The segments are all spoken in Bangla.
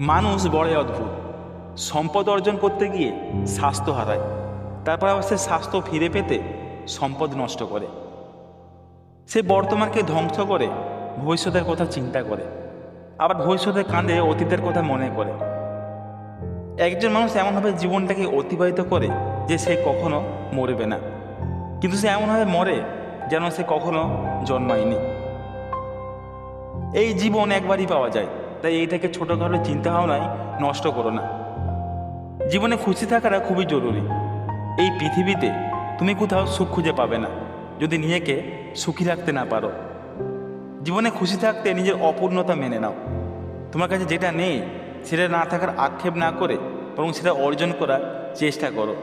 মানুষ বড়ই অদ্ভুত। সম্পদ অর্জন করতে গিয়ে স্বাস্থ্য হারায়। তারপর আবার সে স্বাস্থ্য ফিরে পেতে সম্পদ নষ্ট করে। সে বর্তমানকে ধ্বংস করে ভবিষ্যতের কথা চিন্তা করে। আবার ভবিষ্যতের কাঁধে অতীতের কথা মনে করে। একজন মানুষ এমনভাবে জীবনটাকে অতিবাহিত করে যে সে কখনো মরবে না। কিন্তু সে এমনভাবে মরে যেন সে কখনো জন্মায়নি। এই জীবন একবারই পাওয়া যায়। তাই এইটাকে চিন্তা ভাবনায় নষ্ট করো না। জীবনে খুশি থাকাটা খুবই জরুরি। এই পৃথিবীতে তুমি কোথাও সুখ খুঁজে পাবে না, যদি নিজেকে সুখী রাখতে না পারো। জীবনে খুশি থাকতে নিজের অপূর্ণতা মেনে নাও। তোমার কাছে যেটা নেই, সেটা না থাকার আক্ষেপ না করে বরং সেটা অর্জন করার চেষ্টা করো।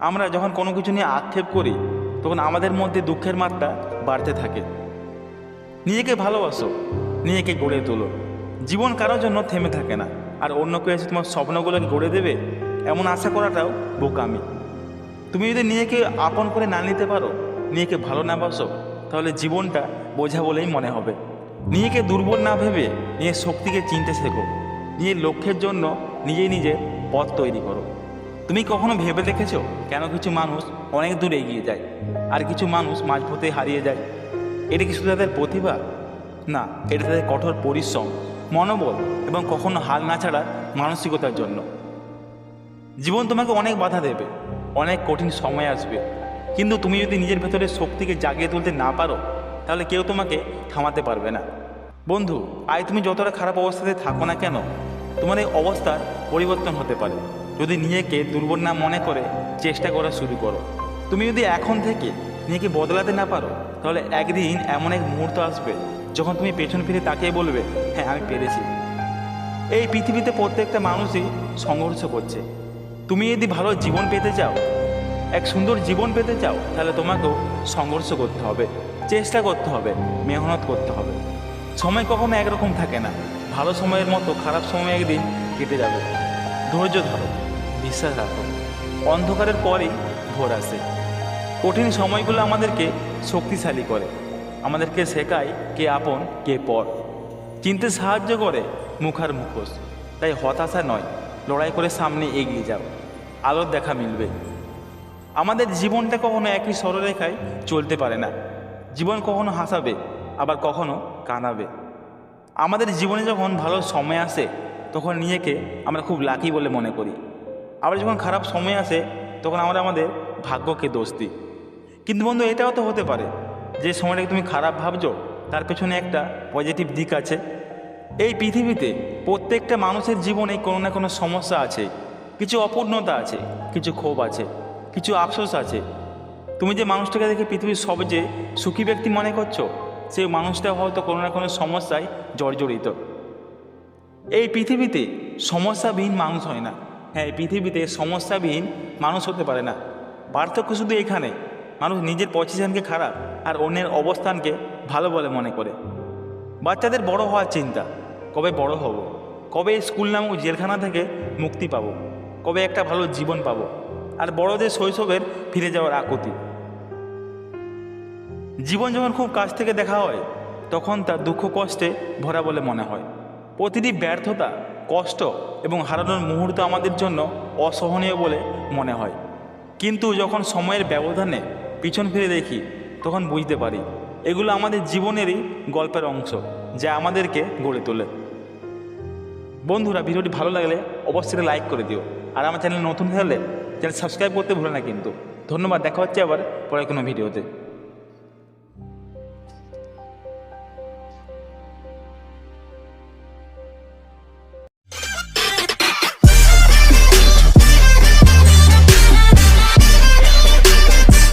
আমরা যখন কোনো কিছু নিয়ে আক্ষেপ করি, তখন আমাদের মধ্যে দুঃখের মাত্রা বাড়তে থাকে। নিজেকে ভালোবাসো, নিজেকে গড়ে তোলো। জীবন কারোর জন্য থেমে থাকে না। আর অন্য কেউ এসে তোমার স্বপ্নগুলোকে গড়ে দেবে, এমন আশা করাটাও বোকামি। তুমি যদি নিজেকে আপন করে না নিতে পারো, নিজেকে ভালো না বাসো, তাহলে জীবনটা বোঝা বলেই মনে হবে। নিজেকে দুর্বল না ভেবে নিজের শক্তিকে চিনতে শেখো। নিজের লক্ষ্যের জন্য নিজেই নিজে পথ তৈরি করো। তুমি কখনো ভেবে দেখেছ কেন কিছু মানুষ অনেক দূর এগিয়ে যায়, আর কিছু মানুষ মাঝপথে হারিয়ে যায়? এটা কি শুধু তাদের প্রতিভা? না, এটা তাদের কঠোর পরিশ্রম। মনোবল এবং কখনো হাল না ছাড়ার মানসিকতার জন্য। জীবন তোমাকে অনেক বাধা দেবে, অনেক কঠিন সময় আসবে। কিন্তু তুমি যদি নিজের ভেতরে শক্তিকে জাগিয়ে তুলতে না পারো, তাহলে কেউ তোমাকে থামাতে পারবে না। বন্ধু, আজ তুমি যতটা খারাপ অবস্থাতে থাকো না কেন, তোমার এই অবস্থার পরিবর্তন হতে পারে। যদি নিজেকে দুর্বল না মনে করে, চেষ্টা করা শুরু করো। তুমি যদি এখন থেকে নিজেকে বদলাতে না পারো, তাহলে একদিন এমন এক মুহূর্ত আসবে যখন তুমি পেছন ফিরে তাকিয়ে বলবে হ্যাঁ আমি পেরেছি। এই পৃথিবীতে প্রত্যেকটা মানুষই সংঘর্ষ করছে। তুমি যদি ভালো জীবন পেতে চাও, এক সুন্দর জীবন পেতে চাও, তাহলে তোমাকেও সংঘর্ষ করতে হবে, চেষ্টা করতে হবে, মেহনত করতে হবে। সময় কখনো একরকম থাকে না। ভালো সময়ের মতো খারাপ সময় একদিন কেটে যাবে। ধৈর্য ধরো, বিশ্বাস রাখো। অন্ধকারের পরেই ভোর আসে। কঠিন সময়গুলো আমাদেরকে শক্তিশালী করে। আমাদেরকে শেখায় কে আপন, কে পর। চিনতে সাহায্য করে মুখার মুখোশ। তাই হতাশা নয়, লড়াই করে সামনে এগিয়ে যাও। আলোর দেখা মিলবে। আমাদের জীবনটা কখনো একই সরলরেখায় চলতে পারে না। জীবন কখনো হাসাবে, আবার কখনো কাঁদাবে। আমাদের জীবনে যখন ভালো সময় আসে, তখন নিজেকে আমরা খুব লাকি বলে মনে করি। আবার যখন খারাপ সময় আসে, তখন আমরা আমাদের ভাগ্যকে দোষ দিই। কিন্তু বন্ধু, এটাও তো হতে পারে। যে সময়টাকে তুমি খারাপ ভাবছ, তার পেছনে একটা পজিটিভ দিক আছে। এই পৃথিবীতে প্রত্যেকটা মানুষের জীবনে কোনো না কোনো সমস্যা আছে, কিছু অপূর্ণতা আছে, কিছু ক্ষোভ আছে, কিছু আফসোস আছে। তুমি যে মানুষটাকে দেখে পৃথিবীর সবচেয়ে সুখী ব্যক্তি মনে করছ, সেই মানুষটা হয়তো কোনো না কোনো সমস্যায় জর্জরিত। এই পৃথিবীতে সমস্যাবিহীন মানুষ হয় না। হ্যাঁ এই পৃথিবীতে সমস্যাবিহীন মানুষ হতে পারে না। পার্থক্য শুধু এখানে। মানুষ নিজের পজিশনকে খারাপ আর অন্যের অবস্থানকে ভালো বলে মনে করে। বাচ্চাদের বড় হওয়ার চিন্তা, কবে বড় হব? কবে স্কুল নামক জেলখানা থেকে মুক্তি পাব? কবে একটা ভালো জীবন পাব? আর বড়দের শৈশবের ফিরে যাওয়ার আকুতি। জীবন যখন খুব কাছ থেকে দেখা হয়, তখন তার দুঃখ কষ্টে ভরা বলে মনে হয়। প্রতিটি ব্যর্থতা, কষ্ট এবং হারানোর মুহূর্ত আমাদের জন্য অসহনীয় বলে মনে হয়। কিন্তু যখন সময়ের ব্যবধানে পিছন ফিরে দেখি, তখন বুঝতে পারি, এগুলো আমাদের জীবনেরই গল্পের অংশ যা আমাদেরকে গড়ে তোলে। বন্ধুরা, ভিডিওটি ভালো লাগলে অবশ্যই লাইক করে দিও। আর আমার চ্যানেল নতুন হলে চ্যানেল সাবস্ক্রাইব করতে ভুলো না কিন্তু। ধন্যবাদ, দেখা হচ্ছে আবার পরে কোনো ভিডিওতে।